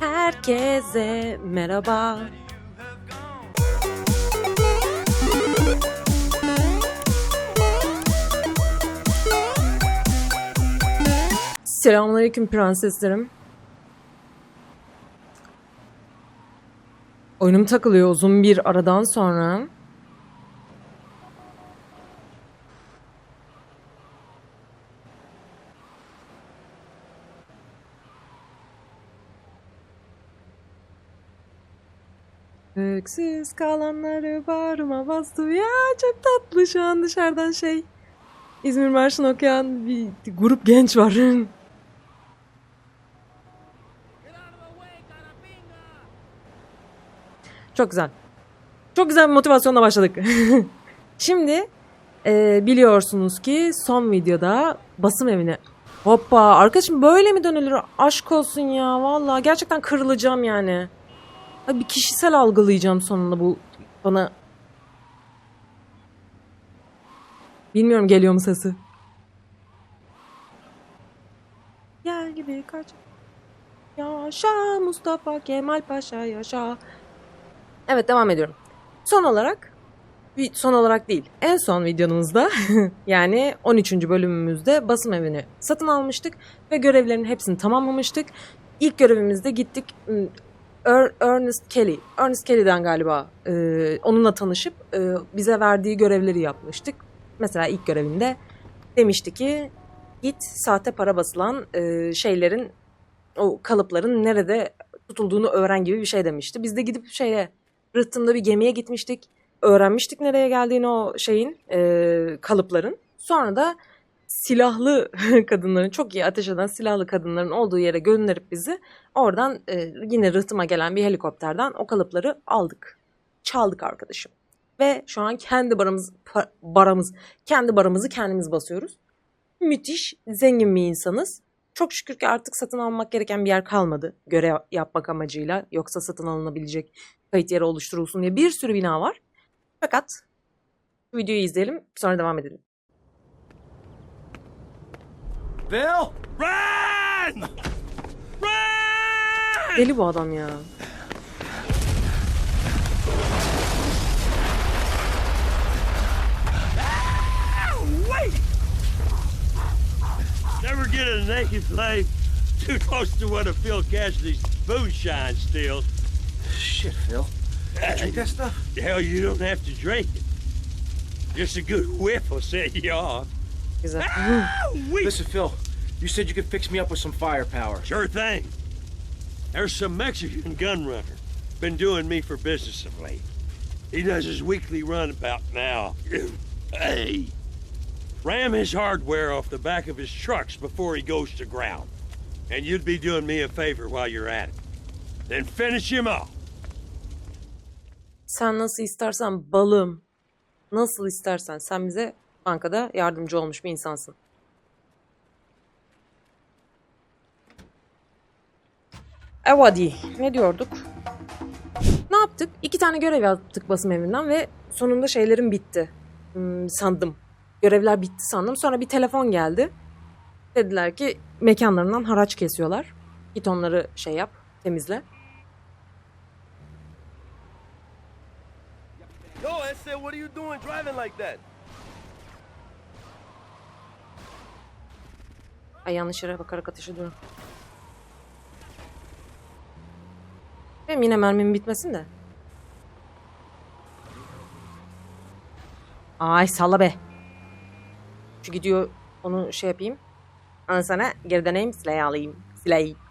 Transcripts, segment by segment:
Herkese merhaba. Selamünaleyküm prenseslerim. Oyunum takılıyor uzun bir aradan sonra. Öksüz kalanları bağrıma bastı. Ya çok tatlı şu an dışarıdan şey. İzmir Marşı'nı okuyan bir grup genç var. Çok güzel. Çok güzel bir motivasyonla başladık. Şimdi e, biliyorsunuz ki son videoda basım evine Hoppa arkadaşım böyle mi dönülür? Aşk olsun ya vallahi gerçekten kırılacağım yani. Ay, bir kişisel algılayacağım sonunda bu bana. Bilmiyorum geliyor mu sesi. Gel gibi kaç. Yaşa Mustafa Kemal Paşa yaşa. Evet devam ediyorum. Son olarak bir son olarak değil. En son videomuzda yani 13. bölümümüzde basım evini satın almıştık ve görevlerin hepsini tamamlamıştık. İlk görevimizde gittik Er- Ernest Kelly. Ernest Kelly'den galiba e, onunla tanışıp e, bize verdiği görevleri yapmıştık. Mesela ilk görevinde demişti ki git sahte para basılan e, şeylerin o kalıpların nerede tutulduğunu öğren gibi bir şey demişti. Biz de gidip şeye rıhtımda bir gemiye gitmiştik. Öğrenmiştik nereye geldiğini o şeyin e, kalıpların. Sonra da silahlı kadınların çok iyi ateş eden silahlı kadınların olduğu yere gönderip bizi oradan e, yine rıhtıma gelen bir helikopterden o kalıpları aldık. Çaldık arkadaşım. Ve şu an kendi baramız, baramız, kendi baramızı kendimiz basıyoruz. Müthiş, zengin bir insanız. Çok şükür ki artık satın almak gereken bir yer kalmadı görev yapmak amacıyla. Yoksa satın alınabilecek kayıt yeri oluşturulsun diye bir sürü bina var. Fakat videoyu izleyelim sonra devam edelim. Bill? Run! Run! Deli bu adam ya. Ah, wait! Never get a naked flame too close to one of Phil Cassidy's moonshine stills. Shit, Phil. You drink that stuff? Hell, you don't have to drink it. Just a good whiff will set you off. Güzel. Ah, we Listen, Phil, you said you could fix me up with some firepower. Sure thing. There's some Mexican gun runner. Been doing me for business of late. He does his weekly run about now. hey. Ram his hardware off the back of his trucks before he goes to ground. And you'd be doing me a favor while you're at it. Then finish him off. Sen nasıl istersen balım. Nasıl istersen. Sen bize bankada yardımcı olmuş bir insansın. Evet hadi. Ne diyorduk? Ne yaptık? İki tane görev yaptık basım evinden ve sonunda şeylerim bitti. Hmm, sandım. Görevler bitti sandım. Sonra bir telefon geldi. Dediler ki mekanlarından haraç kesiyorlar. Git onları şey yap, temizle. Yo, I said, what are you doing driving like that? Ay yanlış yere bakarak ateş ediyorum. Benim yine mermim bitmesin de. Ay salla be. Şu gidiyor onu şey yapayım. Ondan sonra geri döneyim silahı alayım. Silahı.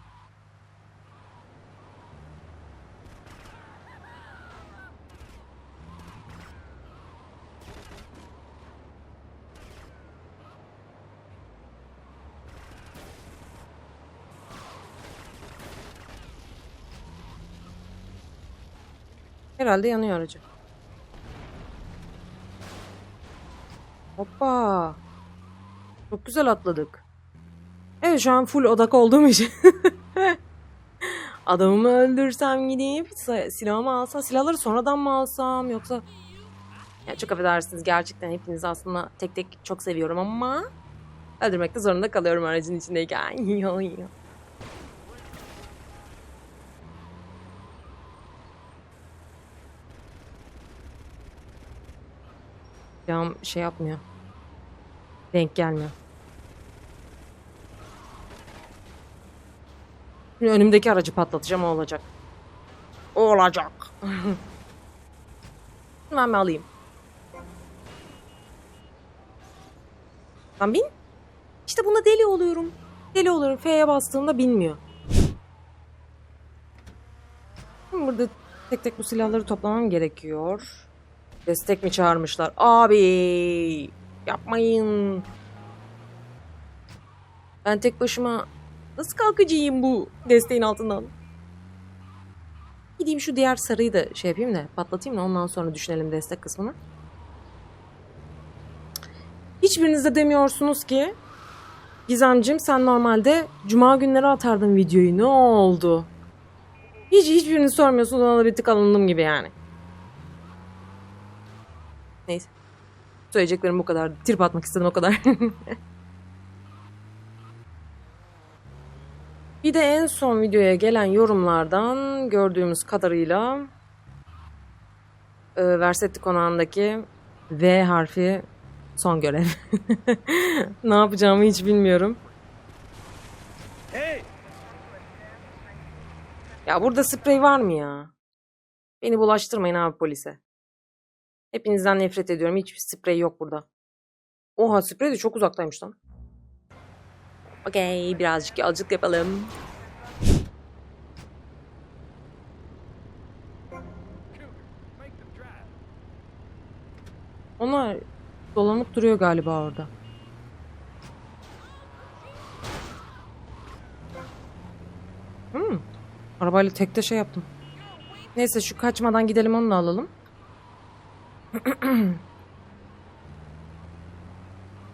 Herhalde yanıyor aracı. Hoppa. Çok güzel atladık. Evet şu an full odak olduğum için. Adamımı öldürsem si- silahımı alsam silahları sonradan mı alsam yoksa ya çok affedersiniz gerçekten hepinizi aslında tek tek çok seviyorum ama öldürmekte zorunda kalıyorum aracın içindeyken. Silahım şey yapmıyor. Denk gelmiyor. Şimdi önümdeki aracı patlatacağım o olacak. O olacak. Hemen bir alayım. Lan bin. İşte buna deli oluyorum. Deli oluyorum. F'ye bastığımda binmiyor. Burada tek tek bu silahları toplamam gerekiyor. Destek mi çağırmışlar? Abi yapmayın. Ben tek başıma nasıl kalkacağım bu desteğin altından? Gideyim şu diğer sarıyı da şey yapayım da patlatayım da ondan sonra düşünelim destek kısmını. Hiçbiriniz de demiyorsunuz ki Gizemcim sen normalde cuma günleri atardın videoyu ne oldu? Hiç hiçbirini sormuyorsunuz ona da bir tık alındım gibi yani. Neyse. Söyleyeceklerim bu kadar. Trip atmak istedim o kadar. bir de en son videoya gelen yorumlardan gördüğümüz kadarıyla e, Versetti konağındaki V harfi son görev. ne yapacağımı hiç bilmiyorum. Hey! Ya burada sprey var mı ya? Beni bulaştırmayın abi polise. Hepinizden nefret ediyorum. Hiçbir sprey yok burada. Oha sprey de çok uzaktaymış lan. Okey birazcık yolculuk yapalım. Onlar dolanıp duruyor galiba orada. Hmm. Arabayla tekte şey yaptım. Neyse şu kaçmadan gidelim onu da alalım.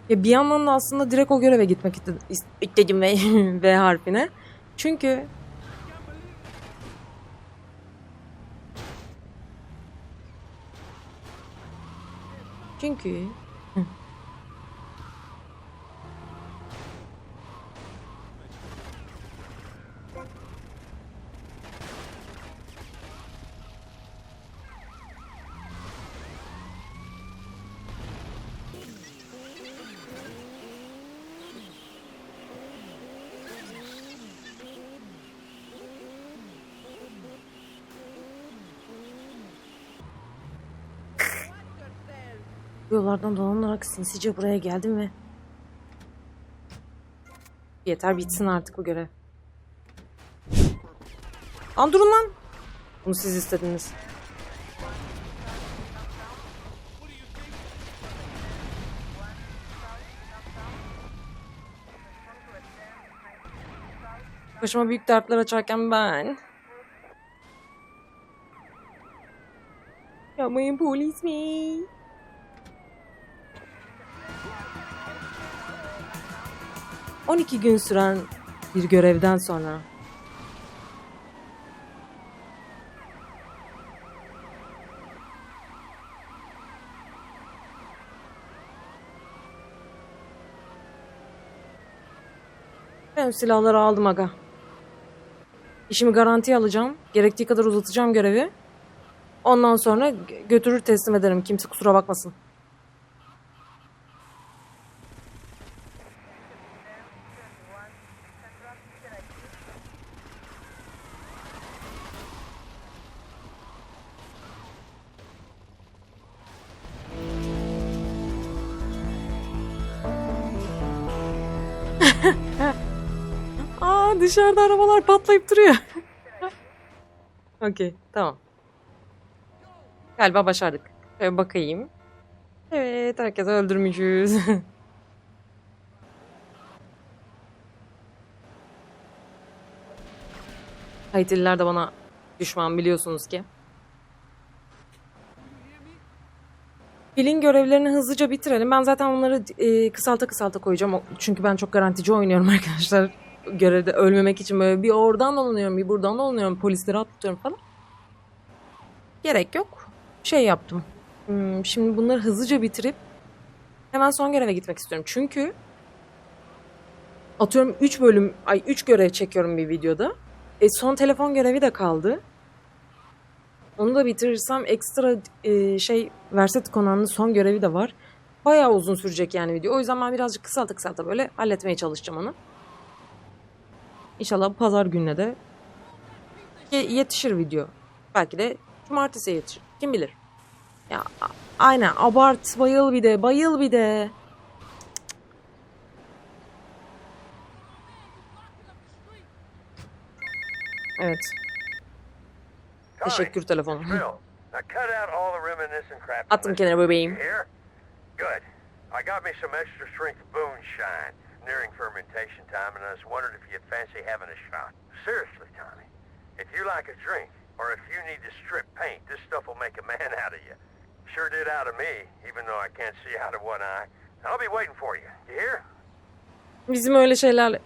ya bir yandan da aslında direkt o göreve gitmek iste- is- istedim ve V harfine. Çünkü Çünkü yollardan dolanarak sinsice buraya geldim ve yeter bitsin artık bu görev. Lan durun lan. Bunu siz istediniz. Başıma büyük dertler açarken ben. Yapmayın polis mi? ...12 gün süren bir görevden sonra... Ben silahları aldım aga. İşimi garantiye alacağım. Gerektiği kadar uzatacağım görevi. Ondan sonra gö- götürür teslim ederim. Kimse kusura bakmasın. Dışarıda arabalar patlayıp duruyor. Okey tamam. Galiba başardık. Şöyle bakayım. Evet herkesi öldürmüşüz. Haitililer de bana düşman biliyorsunuz ki. Filin görevlerini hızlıca bitirelim. Ben zaten onları e, kısalta kısalta koyacağım. Çünkü ben çok garantici oynuyorum arkadaşlar. Görevde ölmemek için böyle bir oradan dolanıyorum, bir buradan dolanıyorum. Polisleri atlatıyorum falan. Gerek yok. Şey yaptım. Hmm, şimdi bunları hızlıca bitirip hemen son göreve gitmek istiyorum. Çünkü atıyorum 3 bölüm, ay 3 görev çekiyorum bir videoda. E son telefon görevi de kaldı. Onu da bitirirsem ekstra e, şey Verset Conan'ın son görevi de var. Bayağı uzun sürecek yani video. O yüzden ben birazcık kısalta kısalta böyle halletmeye çalışacağım onu. İnşallah pazar gününe de ye- yetişir video. Belki de cumartesiye yetişir. Kim bilir. Ya aynen abart bayıl bir de bayıl bir de. Evet. Teşekkür telefonu. Attım kenara bebeğim. Good. I got me some extra strength moonshine. Nearing fermentation time, and I was wondering if you'd fancy having a shot. Seriously, Tommy. If you like a drink, or if you need to strip paint, this stuff will make a man out of you. Sure did out of me, even though I can't see out of one eye. I'll be waiting for you. You hear? Bizim öyle şeylerle...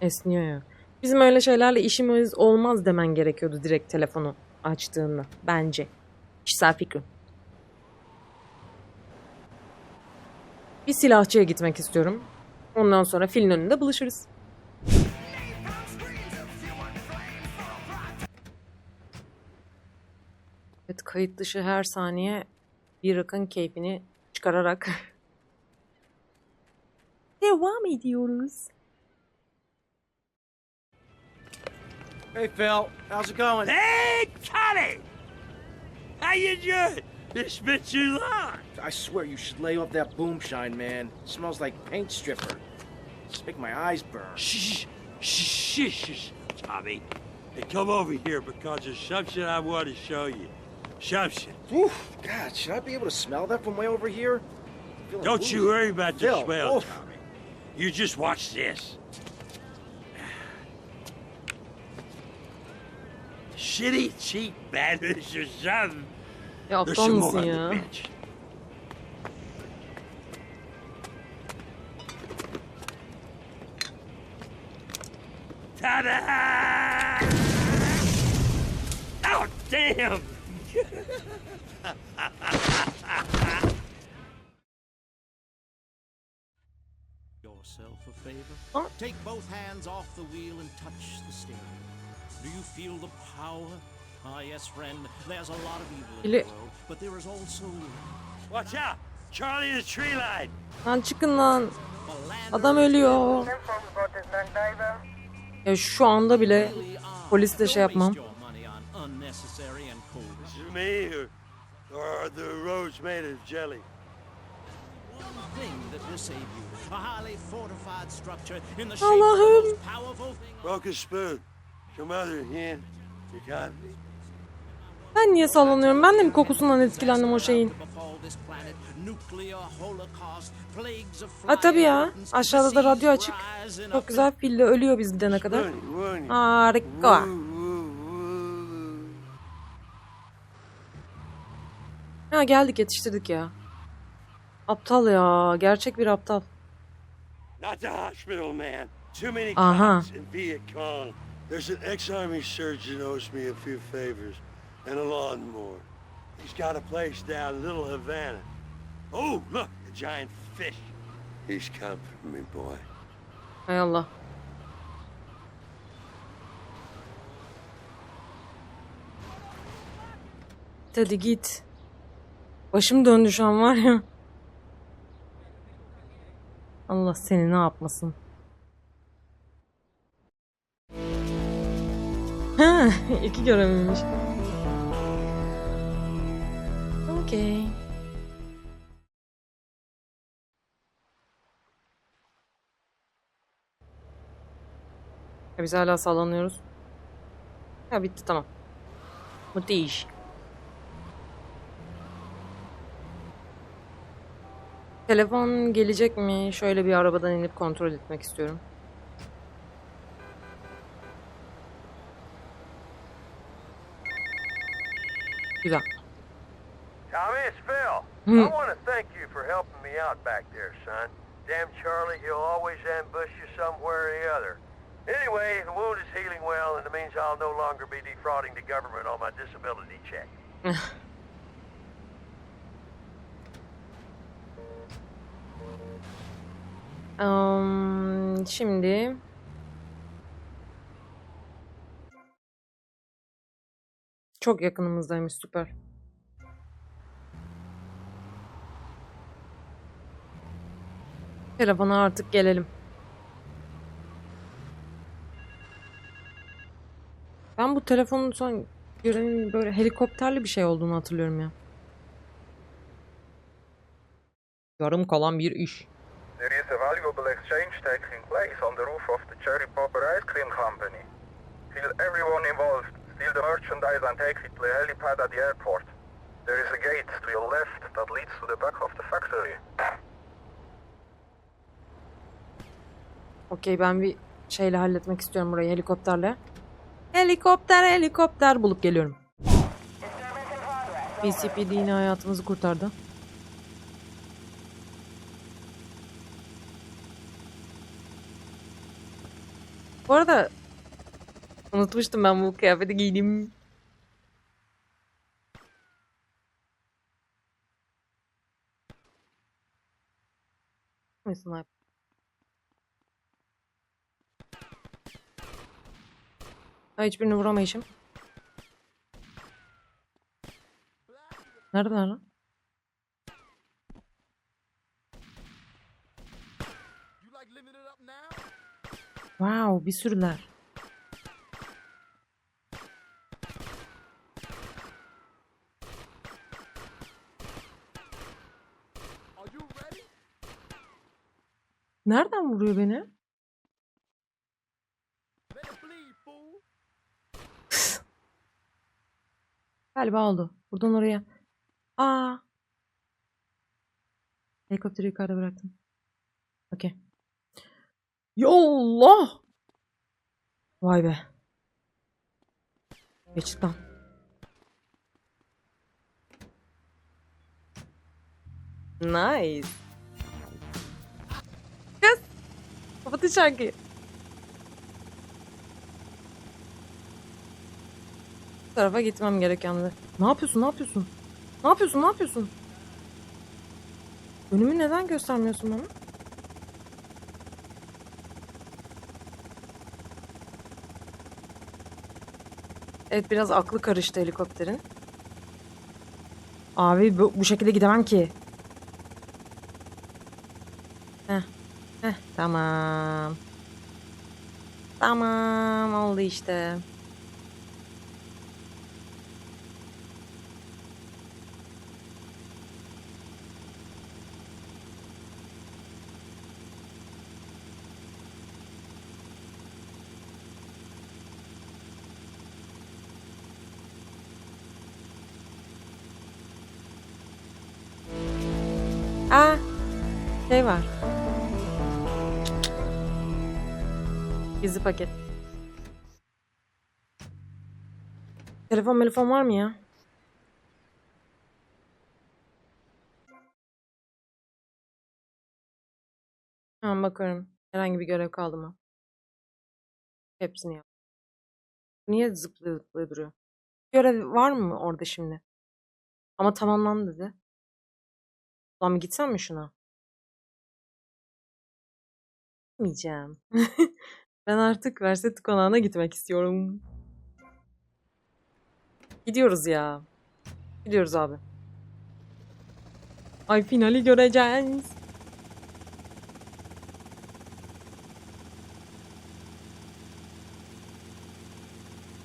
Esniyor ya. Bizim öyle şeylerle işimiz olmaz demen gerekiyordu direkt telefonu açtığında. Bence. Kişisel fikrim. Bir silahçıya gitmek istiyorum. Ondan sonra filin önünde buluşuruz. Evet kayıt dışı her saniye bir rakın keyfini çıkararak devam ediyoruz. Hey, Phil. How's it going? Hey, Tommy! How you doing? It's been too long. I swear you should lay off that boomshine, man. It smells like paint stripper. Just make my eyes burn. Shh, shh, shh, shh, Tommy. Hey, come over here because there's something I want to show you. Something. Oof, God, should I be able to smell that from way over here? Don't woozy. you worry about the Phil, smell, oof. Tommy. You just watch this. Shitty, cheap bandits or something. Ya There's some more on the ya? bench. Ta-da! Oh, damn! yourself a favor? Huh? Take both hands off the wheel and touch the steering. Do you feel the power? Ah, yes, friend. There's a lot of evil in the world, but there is also Watch out! Charlie in the tree line! Lan çıkın lan. philandering Adam ölüyor. Ya şu anda bile polis de şey yapmam. waste your money on unnecessary and cold. Is it me or, or are the roads made of jelly? One thing that will save you. Allah'ım. Ben niye sallanıyorum? Ben de mi kokusundan etkilendim o şeyin? Ha tabii ya. Aşağıda da radyo açık. Çok güzel pille ölüyor biz gidene kadar. Harika. Ha geldik yetiştirdik ya. Aptal ya. Gerçek bir aptal. Cong. There's an ex-army surgeon owes me a few favors and a lawnmower. He's got a place down Little Havana. Oh, look, a giant fish. He's coming for me, boy. Hay Allah. Hadi git. Başım döndü şu an var ya. Allah seni ne yapmasın. Ha, iki göreviymiş. Okey. Ya biz hala sallanıyoruz. Ya bitti tamam. Müthiş. Telefon gelecek mi? Şöyle bir arabadan inip kontrol etmek istiyorum. Güzel. Tommy, it's Phil. Hmm. I want to thank you for helping me out back there, son. Damn Charlie, he'll always ambush you somewhere or the other. Anyway, the wound is healing well, and it means I'll no longer be defrauding the government on my disability check. Um, şimdi Çok yakınımızdaymış süper. Telefona artık gelelim. Ben bu telefonun son görenin böyle helikopterli bir şey olduğunu hatırlıyorum ya. Yarım kalan bir iş. There is a valuable exchange taking place on the roof of the Cherry Popper Ice Cream Company. Kill everyone involved, steal the merchandise and take it to a helipad at the airport. There is a gate to your left that leads to the back of the factory. Okey ben bir şeyle halletmek istiyorum burayı helikopterle. Helikopter helikopter bulup geliyorum. BCPD yine hayatımızı kurtardı. Bu arada unutmuştum ben bu kıyafeti giydim. Sniper. Ha, hiçbirini vuramayışım. Neredeler lan? Wow, bir sürüler. Nereden vuruyor beni? Galiba oldu. Buradan oraya. Aa. Helikopteri yukarıda bıraktım. Okey. Yallah. Vay be. Geçtik lan. Nice. Kız. Kapatın şarkıyı. Tarafa gitmem gerek yalnız. Ne yapıyorsun? Ne yapıyorsun? Ne yapıyorsun? Ne yapıyorsun? Önümü neden göstermiyorsun bana? Evet biraz aklı karıştı helikopterin. Abi bu, bu şekilde gidemem ki. Heh. Heh tamam. Tamam oldu işte. Aa, şey var. Gizli paket. Telefon telefon var mı ya? Hemen bakıyorum. Herhangi bir görev kaldı mı? Hepsini yap. Niye zıplıyor zıplıyor duruyor? Görev var mı orada şimdi? Ama tamamlandı dedi. Ulan bir gitsem mi şuna? Gitmeyeceğim. ben artık Verset konağına gitmek istiyorum. Gidiyoruz ya. Gidiyoruz abi. Ay finali göreceğiz.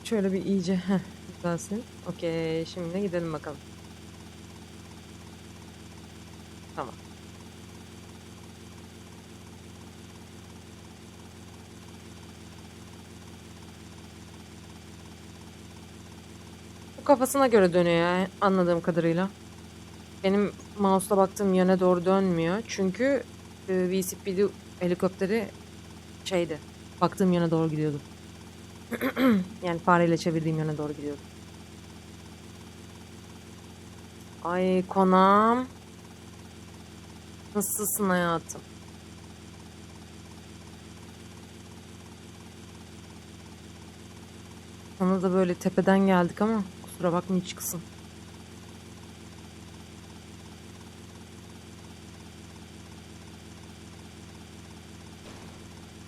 Şöyle bir iyice heh, güzelsin. Okey şimdi gidelim bakalım. Kafasına göre dönüyor ya anladığım kadarıyla. Benim mouse'la baktığım yöne doğru dönmüyor. Çünkü e, VCPD helikopteri şeydi. Baktığım yöne doğru gidiyordu. yani fareyle çevirdiğim yöne doğru gidiyordu. Ay konam. Nasılsın hayatım? Sana da böyle tepeden geldik ama kusura bakma hiç kısım.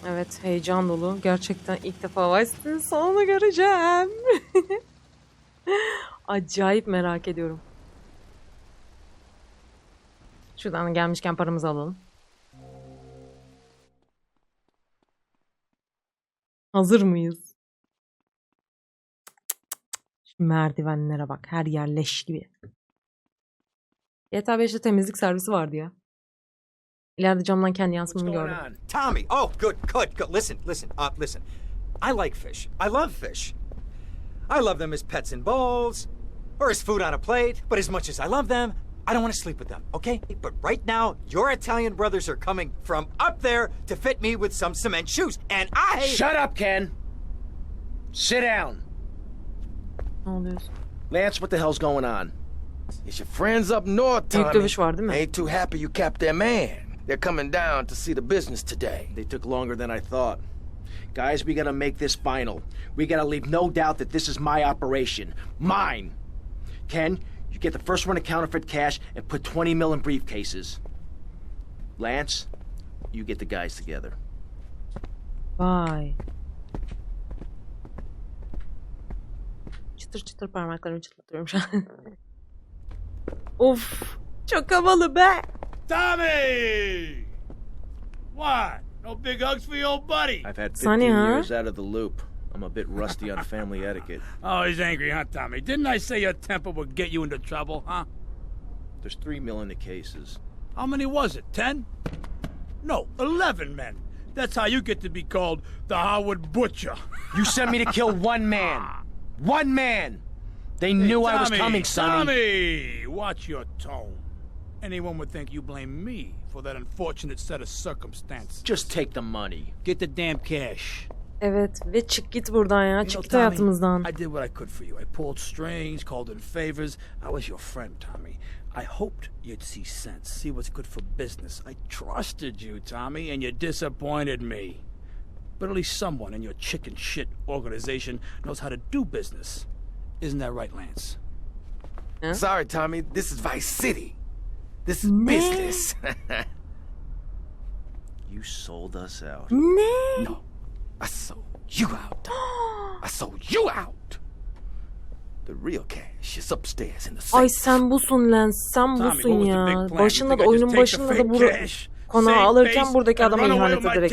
Evet heyecan dolu. Gerçekten ilk defa Vice'nin sonunu göreceğim. Acayip merak ediyorum. Şuradan gelmişken paramızı alalım. Hazır mıyız? Merdivenlere bak. Her yer leş gibi. GTA 5'te temizlik servisi vardı ya. İleride camdan kendi going gördüm. on? Tommy. Oh, good, good, good. Listen, listen, uh, listen. I like fish. I love fish. I love them as pets in bowls or as food on a plate. But as much as I love them, I don't want to sleep with them, okay? But right now, your Italian brothers are coming from up there to fit me with some cement shoes. And I. Shut up, Ken. Sit down. Ne oluyor? Lance, what the hell's going on? It's your friends up north, Büyük Tommy. dövüş var değil mi? Ain't too happy you capped their man. They're coming down to see the business today. They took longer than I thought. Guys, we gotta make this final. We gotta leave no doubt that this is my operation. Mine. Ken, you get the first run of counterfeit cash and put 20 mil in briefcases. Lance, you get the guys together. Vay. Çıtır çıtır parmaklarımı çıtlatıyorum şu an. of. Çok havalı be. Tommy! What? No big hugs for your old buddy? I've had 15 Sonny, huh? years out of the loop. I'm a bit rusty on family etiquette. Oh, he's angry, huh, Tommy? Didn't I say your temper would get you into trouble, huh? There's three mil in the cases. How many was it? Ten? No, eleven men. That's how you get to be called the Howard Butcher. You sent me to kill one man. One man. They knew I was coming, Sonny. Tommy, watch your tone. Anyone would think you blame me for that unfortunate set of circumstances. Just take the money. Get the damn cash. Evet ve çık git buradan ya. Çık git hayatımızdan. I did what I could for you. I pulled strings, called in favors. I was your friend, Tommy. I hoped you'd see sense, see what's good for business. I trusted you, Tommy, and you disappointed me. But at least someone in your chicken shit organization knows how to do business. Isn't that right, Lance? Sorry, Tommy. This is Vice City. This is business. You sold us out. Ne? no, I sold you out. I sold you out. The real cash is upstairs in the safe. Ay sen busun Lens. Sen busun ya. Başında da oyunun başında da bu konağı alırken buradaki adama ihanet ederek.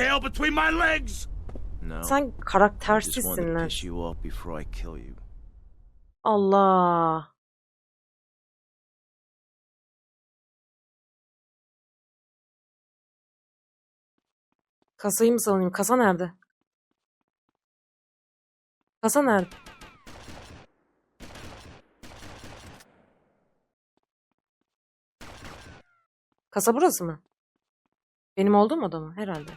Sen karaktersizsin you. Allah. Kasayı mı salınayım? Kasa nerede? Kasa nerede? Kasa burası mı? Benim olduğum oda mı? Herhalde.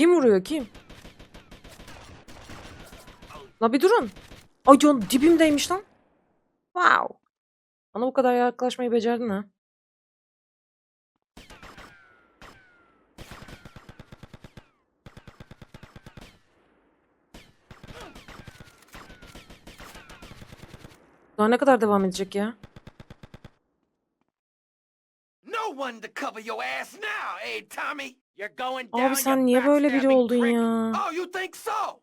Kim vuruyor kim? La bir durun. Ay can dibimdeymiş lan. Wow. Bana bu kadar yaklaşmayı becerdin ha. Daha ne kadar devam edecek ya? No one to cover your ass now, eh, Tommy? You're going down. Abi sen niye böyle biri oldun ya? Oh, you think so?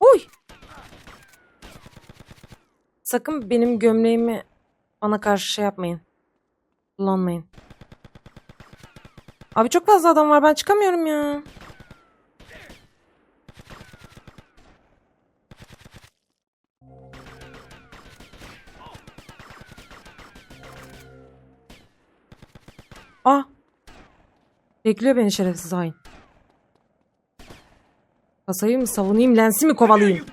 Uy! Sakın benim gömleğimi bana karşı şey yapmayın. Kullanmayın. Abi çok fazla adam var ben çıkamıyorum ya. Ah! Bekliyor beni şerefsiz hain. Kasayı mı savunayım, lensi mi kovalayayım?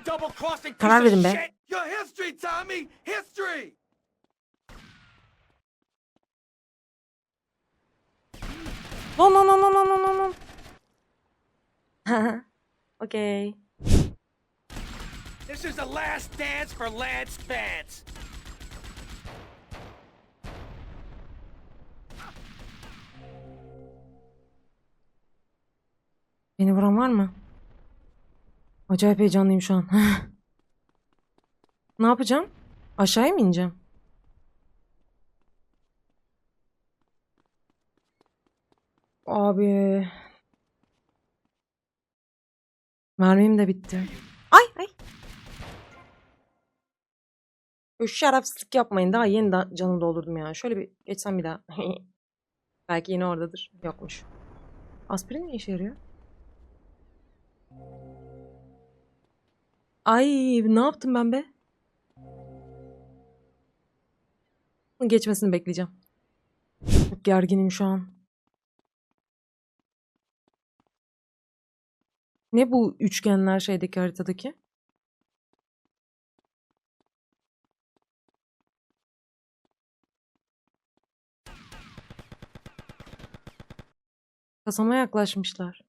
Karar verin be. history, Tommy. History. No no no no no no no. Okey. This is the last dance for Lance Vance. Beni vuran var mı? Acayip heyecanlıyım şu an. ne yapacağım? Aşağıya mı ineceğim? Abi. Mermim de bitti. Ay ay. Böyle şerefsizlik yapmayın. Daha yeni da canım doldurdum ya. Şöyle bir geçsem bir daha. Belki yine oradadır. Yokmuş. Aspirin ne işe yarıyor? Ay ne yaptım ben be? Geçmesini bekleyeceğim. Çok gerginim şu an. Ne bu üçgenler şeydeki haritadaki? Kasama yaklaşmışlar.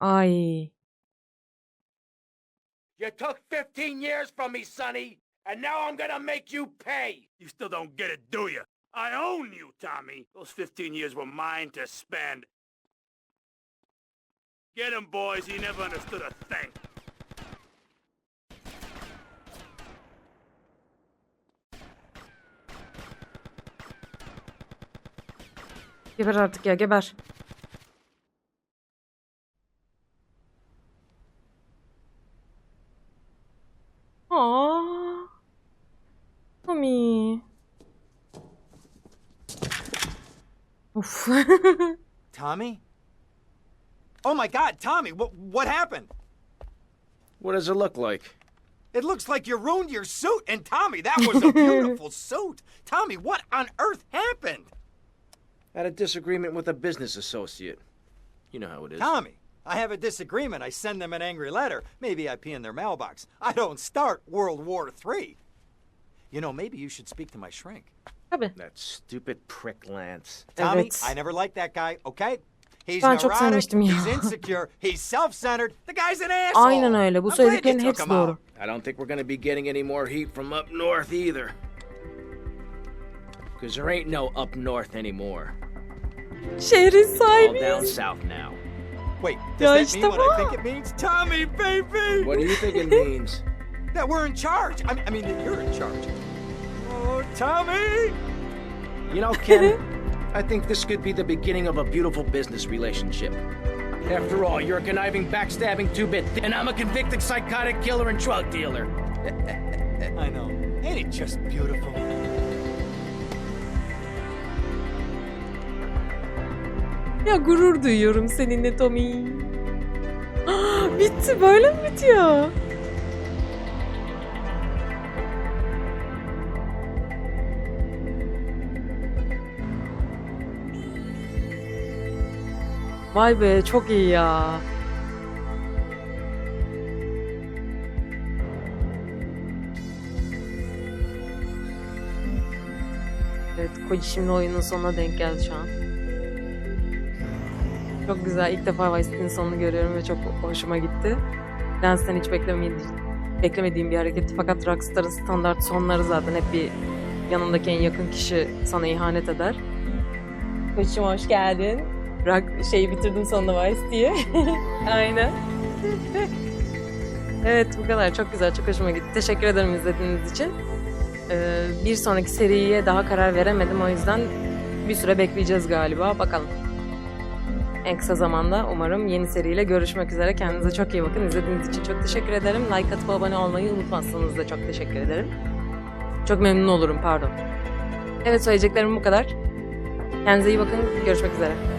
Ay. You took 15 years from me, Sonny, and now I'm gonna make you pay. You still don't get it, do you? I own you, Tommy. Those 15 years were mine to spend. Get him, boys. He never understood a thing. Geber artık ya geber. Aa. Tommy. Of. Tommy? Oh my God, Tommy, what, what happened? What does it look like? It looks like you ruined your suit. And Tommy, that was a beautiful suit. Tommy, what on earth happened? Had a disagreement with a business associate. You know how it is. Tommy, I have a disagreement. I send them an angry letter. Maybe I pee in their mailbox. I don't start World War III. You know, maybe you should speak to my shrink. Tabii. That stupid prick Lance. Tommy, Evet. I never liked that guy, okay? He's neurotic, he's insecure, he's self-centered, the guy's an asshole. Aynen öyle. Bu I'm glad you söylediklerin hepsi him doğru. out. I don't think we're gonna be getting any more heat from up north either. Because there ain't no up north anymore. Şehrin All down south now. Wait, does Ya that işte mean what I think it means? Tommy, baby! What do you think it means? That we're in charge. I, I mean, that you're in charge. Tommy! You know, Ken, I think this could be the beginning of a beautiful business relationship. After all, you're a conniving, backstabbing two-bit, and I'm a convicted psychotic killer and drug dealer. I know. Ain't it just beautiful? Ya gurur duyuyorum seninle Tommy. Bitti böyle mi bitiyor? Vay be çok iyi ya. Evet Koji şimdi oyunun sonuna denk geldi şu an. Çok güzel. İlk defa Vice City'nin sonunu görüyorum ve çok hoşuma gitti. Lance'den hiç beklemediğim bir hareketti. Fakat Rockstar'ın standart sonları zaten hep bir yanındaki en yakın kişi sana ihanet eder. Koçum hoş geldin. Rock şeyi bitirdim sonunda Vice diye. Aynen. evet bu kadar. Çok güzel. Çok hoşuma gitti. Teşekkür ederim izlediğiniz için. Ee, bir sonraki seriye daha karar veremedim. O yüzden bir süre bekleyeceğiz galiba. Bakalım. En kısa zamanda umarım yeni seriyle görüşmek üzere. Kendinize çok iyi bakın. İzlediğiniz için çok teşekkür ederim. Like atıp abone olmayı unutmazsanız da çok teşekkür ederim. Çok memnun olurum pardon. Evet söyleyeceklerim bu kadar. Kendinize iyi bakın. Görüşmek üzere.